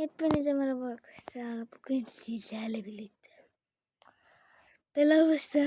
Hepinize merhaba arkadaşlar. Bugün sizlerle birlikte. Belavuş'ta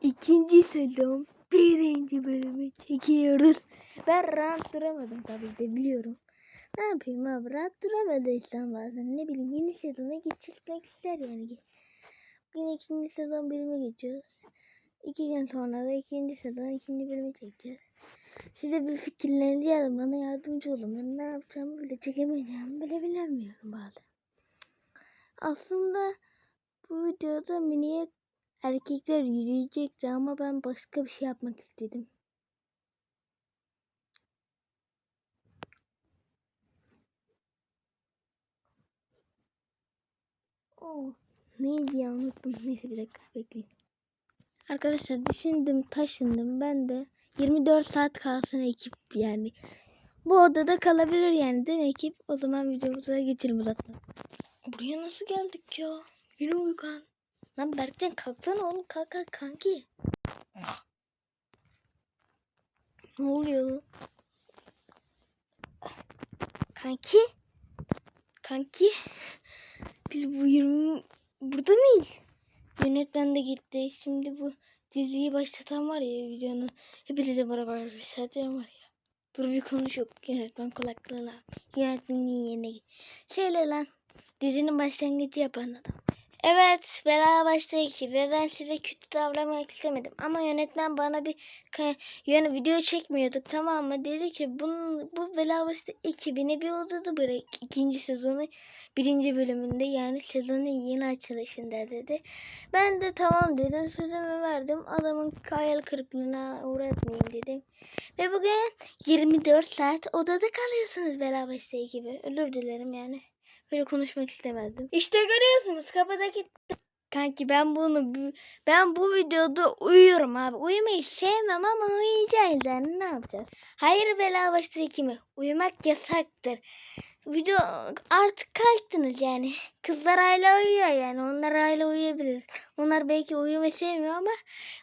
ikinci sezon birinci bölümü çekiyoruz. Ben rahat duramadım tabii de biliyorum. Ne yapayım abi rahat duramadıysam bazen ne bileyim yeni sezona geçirmek ister yani. Bugün ikinci sezon bölümü geçiyoruz. İki gün sonra da ikinci sezon ikinci bölümü çekeceğiz. Size bir fikirlerinizi yazın. Bana yardımcı olun. Ben ne yapacağımı bile çekemeyeceğimi bile bilemiyorum bazen. Aslında bu videoda miniye erkekler yürüyecekti ama ben başka bir şey yapmak istedim. Oh, neydi ya unuttum. Neyse bir dakika bekleyin. Arkadaşlar düşündüm taşındım ben de 24 saat kalsın ekip yani. Bu odada kalabilir yani değil mi ekip? O zaman videomuza geçelim uzatma. Buraya nasıl geldik ya? Yine uygan. Lan Berkcan kalksana oğlum kalk kalk kanki. Ne oluyor? Kanki? Kanki? Biz bu 20 burada mıyız? Yönetmen de gitti. Şimdi bu diziyi başlatan var ya videonun. Hepinize merhaba arkadaşlar diyorum var ya. Dur bir konuş yok. Yönetmen kulaklığına. Yönetmenin yerine git. Şeyle lan. Dizinin başlangıcı yapan adam. Evet beraber başladık ve ben size kötü davranmak istemedim. Ama yönetmen bana bir yani video çekmiyorduk tamam mı? Dedi ki bunun, bu Belavas'ta ekibini bir odada bırak. ikinci sezonu birinci bölümünde yani sezonun yeni açılışında dedi. Ben de tamam dedim sözümü verdim. Adamın hayal kırıklığına uğratmayayım dedim. Ve bugün 24 saat odada kalıyorsunuz Belavas'ta ekibi. Özür dilerim yani. Böyle konuşmak istemezdim. İşte görüyorsunuz kapıdaki Kanki ben bunu bu- ben bu videoda uyuyorum abi. Uyumayı sevmem ama uyuyacağız yani ne yapacağız? Hayır bela başta kimi? Uyumak yasaktır. Video artık kalktınız yani. Kızlar hala uyuyor yani. Onlar hala uyuyabilir. Onlar belki uyumayı sevmiyor ama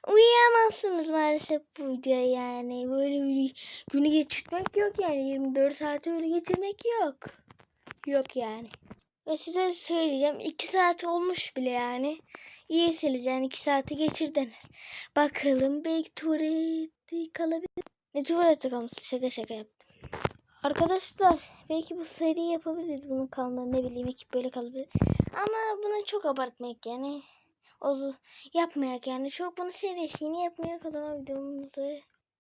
uyuyamazsınız maalesef bu videoya yani. Böyle bir günü geçirmek yok yani. 24 saat öyle geçirmek yok. Yok yani. Ve size söyleyeceğim 2 saat olmuş bile yani. İyisiniz yani 2 saati geçirdiniz. Bakalım belki tuvalette kalabilir. Ne tuvalette kalması şaka şaka yaptım. Arkadaşlar belki bu seri yapabiliriz bunun kalma ne bileyim ekip böyle kalabilir. Ama bunu çok abartmak yani. O yapmayak yani çok bunu serisini yapmaya kalama videomuzu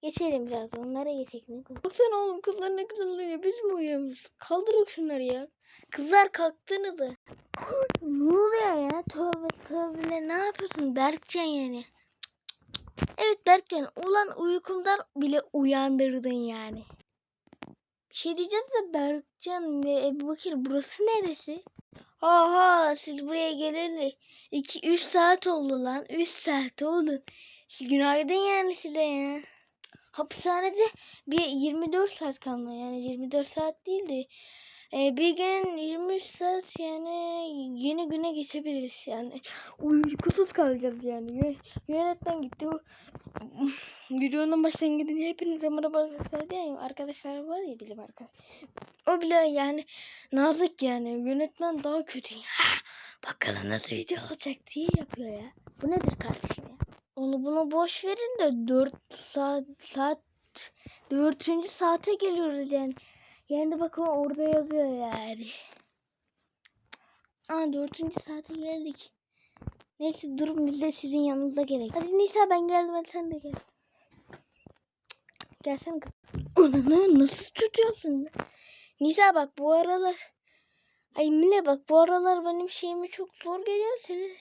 geçelim biraz onlara geçelim. Baksana oğlum kızlar ne güzel uyuyor biz mi uyuyoruz? Kaldırın şunları ya. Kızlar kalktınız mı? ne oluyor ya? Tövbe tövbe ne yapıyorsun Berkcan yani? Evet Berkcan ulan uykumdan bile uyandırdın yani. Bir şey diyeceğim de Berkcan ve Ebu Bakır burası neresi? Aha siz buraya geleli 2-3 saat oldu lan. 3 saat oldu. Siz günaydın yani size ya. Hapishanede bir 24 saat kalma yani 24 saat değildi. Ee, bir gün 23 saat yani yeni güne geçebiliriz yani. Uykusuz kalacağız yani. Yö- Yönetmen gitti. O videonun başlangıcında hepinize merhaba arkadaşlar diye arkadaşlar var ya bizim arkadaş. O bile yani nazik yani. Yönetmen daha kötü. Ya. Bakalım nasıl video olacak diye yapıyor ya. Bu nedir kardeşim ya? Onu bunu boş verin de 4 saat saat 4. saate geliyoruz yani. Yani de bakın orada yazıyor yani. Aa dördüncü saate geldik. Neyse durun biz de sizin yanınıza gerek. Hadi Nisa ben geldim hadi sen de gel. Gelsene kız. Onu nasıl tutuyorsun? Nisa bak bu aralar. Ay Mine bak bu aralar benim şeyime çok zor geliyor seni.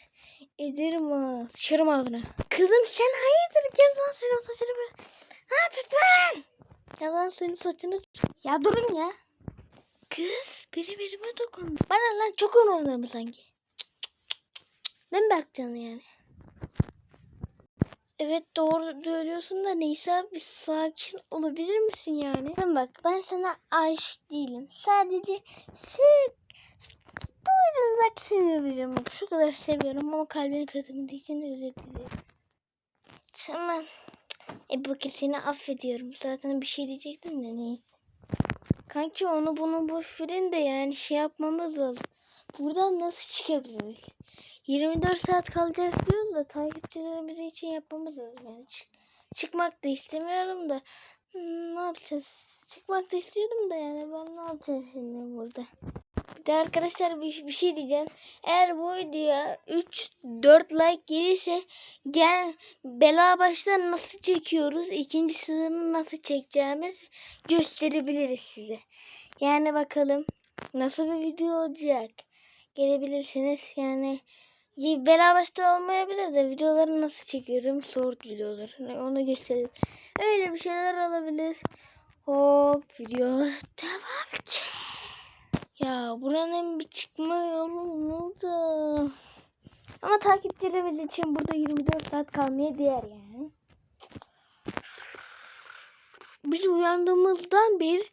Ederim ha. Sıçarım ağzına. Kızım sen hayırdır gez lan senin saçını böyle. Ha tut ben. Yalan senin saçını. Ya durun ya. Kız biri birime dokundu. Bana lan çok umurumda mı sanki? Değil mi Berkcan yani? Evet doğru söylüyorsun da Nisa bir sakin olabilir misin yani? Sen bak ben sana aşık değilim. Sadece sık bu yüzden seviyorum. Şu kadar seviyorum ama kalbini kırdığım için özür dilerim. Tamam. E bakın seni affediyorum. Zaten bir şey diyecektim de neyse. Kanki onu bunu boş verin de yani şey yapmamız lazım. Buradan nasıl çıkabiliriz? 24 saat kalacağız diyoruz da takipçilerimiz için yapmamız lazım. Yani çık çıkmak da istemiyorum da hmm, ne yapacağız? Çıkmak da istiyordum da yani ben ne yapacağım şimdi burada? De arkadaşlar bir, bir şey diyeceğim. Eğer bu videoya 3-4 like gelirse gel bela baştan nasıl çekiyoruz? ikinci sezonu nasıl çekeceğimiz gösterebiliriz size. Yani bakalım nasıl bir video olacak. Gelebilirsiniz yani bela başta olmayabilir de videoları nasıl çekiyorum short videoları onu gösterelim. Öyle bir şeyler olabilir. Hop video devam ki. Ya buranın bir çıkma yolu oldu. Ama takipçilerimiz için burada 24 saat kalmaya değer yani. Biz uyandığımızdan bir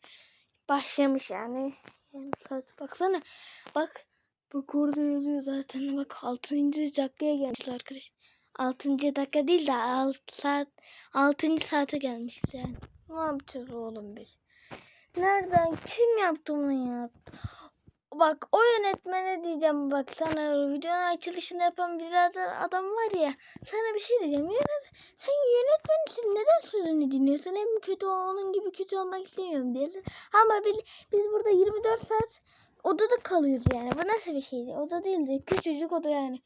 başlamış yani. Yani saat baksana. Bak bak orada yazıyor zaten. Bak 6. dakikaya gelmişiz arkadaş. 6. dakika değil de 6 saat 6. saate gelmişiz yani. Ne yapacağız oğlum biz? Nereden kim yaptı bunu ya? Bak o yönetmene diyeceğim bak sana videonun açılışını yapan birader adam var ya sana bir şey diyeceğim. Yönet sen yönetmenisin neden sözünü dinliyorsun? Hem kötü onun gibi kötü olmak istemiyorum diyorsun. Ama biz, biz burada 24 saat odada kalıyoruz yani. Bu nasıl bir şeydi? Oda değil de küçücük oda yani.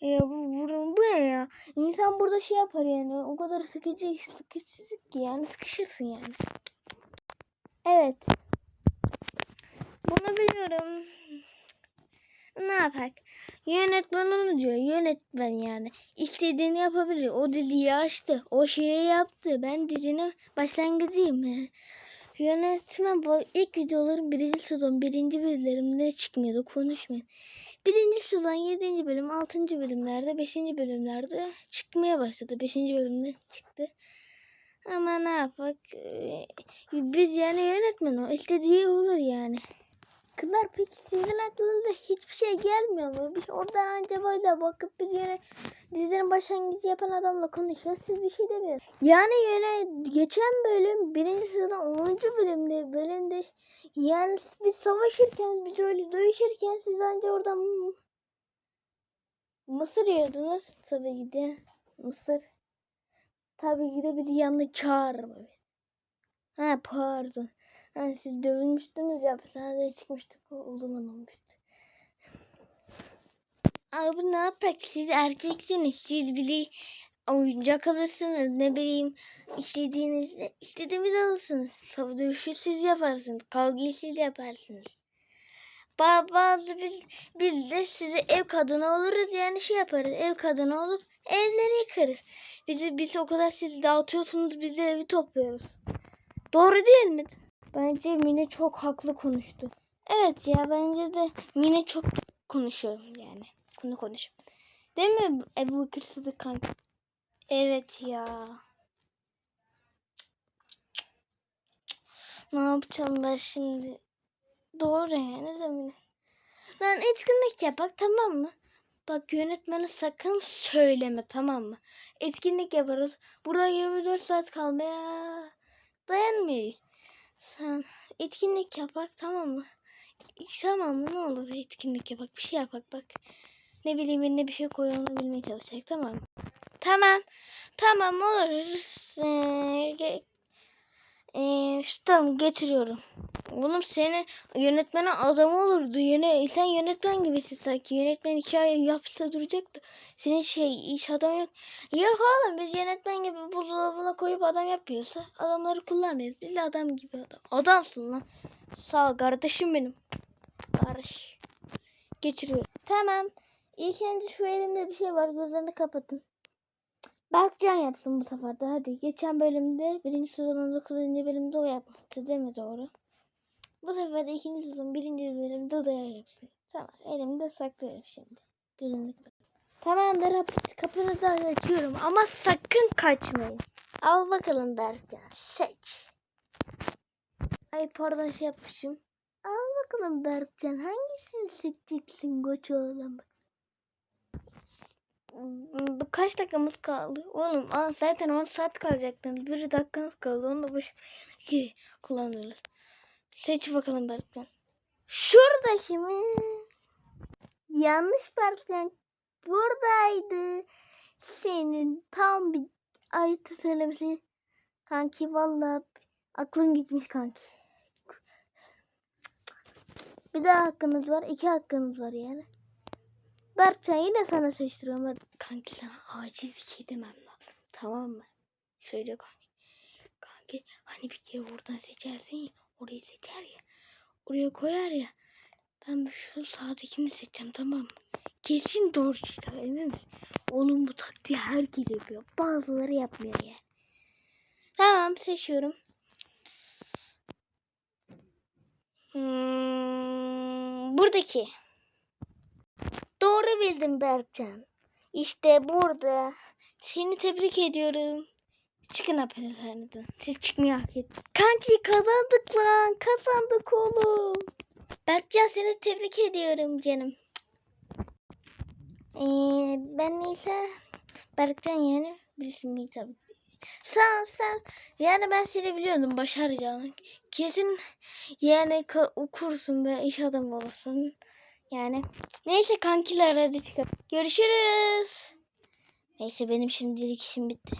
Ya bu, bu, bu ne ya? İnsan burada şey yapar yani o kadar sıkıcı sıkıcı ki yani sıkışırsın yani. Evet bunu biliyorum. Ne yapak? Yönetmen diyor. Yönetmen yani. İstediğini yapabilir. O diziyi açtı. O şeyi yaptı. Ben dizinin başlangıcıyım. Yani. Yönetmen bu ilk videoların birinci sezon birinci bölümlerinde çıkmıyordu. Konuşmuyor. Birinci sezon yedinci bölüm altıncı bölümlerde beşinci bölümlerde çıkmaya başladı. Beşinci bölümde çıktı. Ama ne yapak? Ee, Biz yani yönetmen o. İstediği olur yani. Kızlar peki sizin aklınıza hiçbir şey gelmiyor mu? Bir oradan anca böyle bakıp biz yine dizinin başlangıcı yapan adamla konuşuyoruz. Siz bir şey demiyorsunuz. Yani yine geçen bölüm birinci sezon 10. bölümde bölümde yani biz savaşırken biz öyle dövüşürken siz anca oradan mısır yiyordunuz. Tabii ki de mısır. Tabii ki de bir yanına çağırma. Ha pardon. Ha, siz dövülmüştünüz ya hapishanede çıkmıştık. O, zaman olmuştu. Abi ne yapak siz erkeksiniz. Siz bile oyuncak alırsınız. Ne bileyim istediğinizde istediğimiz alırsınız. Tabi dövüşü siz yaparsınız. Kavgayı siz yaparsınız. Ba- Bazı biz, biz de size ev kadını oluruz yani şey yaparız. Ev kadını olup evleri yıkarız. Bizi biz o kadar siz dağıtıyorsunuz biz de evi topluyoruz. Doğru değil mi? Bence Mine çok haklı konuştu. Evet ya bence de Mine çok konuşuyor yani. Konu konuş. Değil mi Ebu Bekir Sıdık kanka? Evet ya. Ne yapacağım ben şimdi? Doğru yani de Mine. Lan etkinlik yapak tamam mı? Bak yönetmene sakın söyleme tamam mı? Etkinlik yaparız. Burada 24 saat kalmaya dayanmayız. Sen etkinlik yapak tamam mı? Tamam mı? Ne olur etkinlik yapak. Bir şey yapak bak. Ne bileyim önüne bir şey koy onu bilmeye çalışacak tamam? Tamam. Tamam olur. Ee, ee, şu tamam getiriyorum. Oğlum seni yönetmenin adamı olurdu. Yöne, sen yönetmen gibisin sanki. Yönetmen hikaye yapsa duracaktı. Senin şey iş adamı yok. Yok oğlum biz yönetmen gibi buzdolabına koyup adam yapıyorsa adamları kullanmıyoruz. Biz de adam gibi adam. Adamsın lan. Sağ ol kardeşim benim. Barış. Geçiriyorum. Tamam. İlk önce şu elimde bir şey var. Gözlerini kapatın. Berkcan yapsın bu sefer de. Hadi. Geçen bölümde birinci sezonun 9. bölümde o yapmıştı değil mi doğru? Bu sefer de ikinci sezon birinci bölümde o da yapsın. Tamam. Elimde saklıyorum şimdi. Gözünü kapat. Tamamdır. Kapınızı açıyorum. Ama sakın kaçmayın. Al bakalım Berkcan. Seç. Ay pardon şey yapmışım. Al bakalım Berkcan. Hangisini seçeceksin koç? Hmm, bu Kaç dakikamız kaldı? Oğlum aa, zaten 10 saat kalacaktınız. Bir dakikamız kaldı. Onu da boş iki kullanırız. Seç bakalım Berkcan. Şuradaki mi? Yanlış Berkcan. Buradaydı. Senin tam bir ayıtı söylemesi. Kanki vallahi aklın gitmiş kanki. Bir daha hakkınız var. iki hakkınız var yani. Berkcan yine sana seçtiriyorum. Hadi. Kanki sana acil bir şey demem lazım. Tamam mı? Şöyle kanki. Kanki hani bir kere oradan seçersin ya. Orayı seçer ya. Oraya koyar ya. Ben şu sağdakini seçeceğim tamam mı? Kesin doğru çıkar emin misin? Onun bu taktiği herkes yapıyor. Bazıları yapmıyor yani. Tamam seçiyorum. Hmm, buradaki. Doğru bildin Berkcan. İşte burada. Seni tebrik ediyorum. Çıkın hapishaneden. Siz çıkmayı hak ettiniz. Kanki kazandık lan. Kazandık oğlum. Berkcan seni tebrik ediyorum canım. Ee, ben neyse Berkcan yani bilirsin mi tabii. sağ ol. Yani ben seni biliyordum başaracağını. Kesin yani okursun ve iş adamı olursun. Yani neyse kankiler hadi çıkalım. Görüşürüz. Neyse benim şimdilik işim bitti.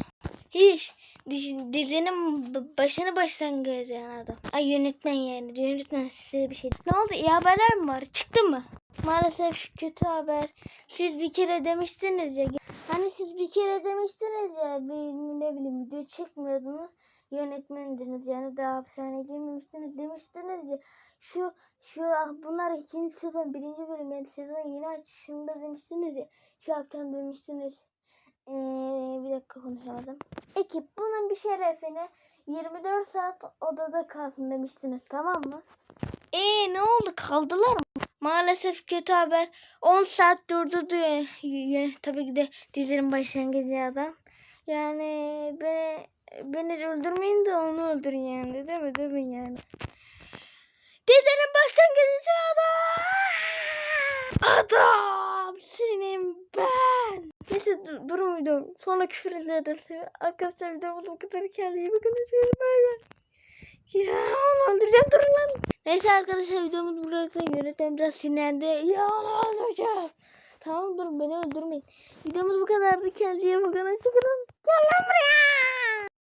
Hiç dizi- dizinin başını baştan gezeceğin adam. Ay yönetmen yani yönetmen size bir şey. Ne oldu iyi haberler mi var? Çıktı mı? Maalesef kötü haber. Siz bir kere demiştiniz ya. Hani siz bir kere demiştiniz ya bir ne bileyim video çekmiyordunuz. Yönetmendiniz yani daha hapishaneye girmemiştiniz demiştiniz ya. Şu şu ah, bunlar ikinci sezon birinci bölüm yani sezon yeni açışında demiştiniz ya. Şu haftan demiştiniz. Ee, bir dakika konuşamadım. Ekip bunun bir şerefine 24 saat odada kalsın demiştiniz tamam mı? Ee ne oldu kaldılar mı? Maalesef kötü haber. 10 saat durdurdu ya. ya- Tabii ki de dizinin başlangıcı adam. Yani beni, beni öldürmeyin de onu öldürün yani. Değil mi? Değil mi yani? Dizinin başlangıcı adam. Adam senin ben. Neyse dur, durun. Sonra küfür ederiz. Arkadaşlar videomu bu kadar kendine bakın. Bay bay. Ya onu öldüreceğim durun lan. Neyse arkadaşlar videomuz burada yönetmen biraz sinirlendi. Ya onu öldüreceğim. Tamam durun beni öldürmeyin. Videomuz bu kadardı. Kendinize bakın. Hoşçakalın. Gel lan buraya.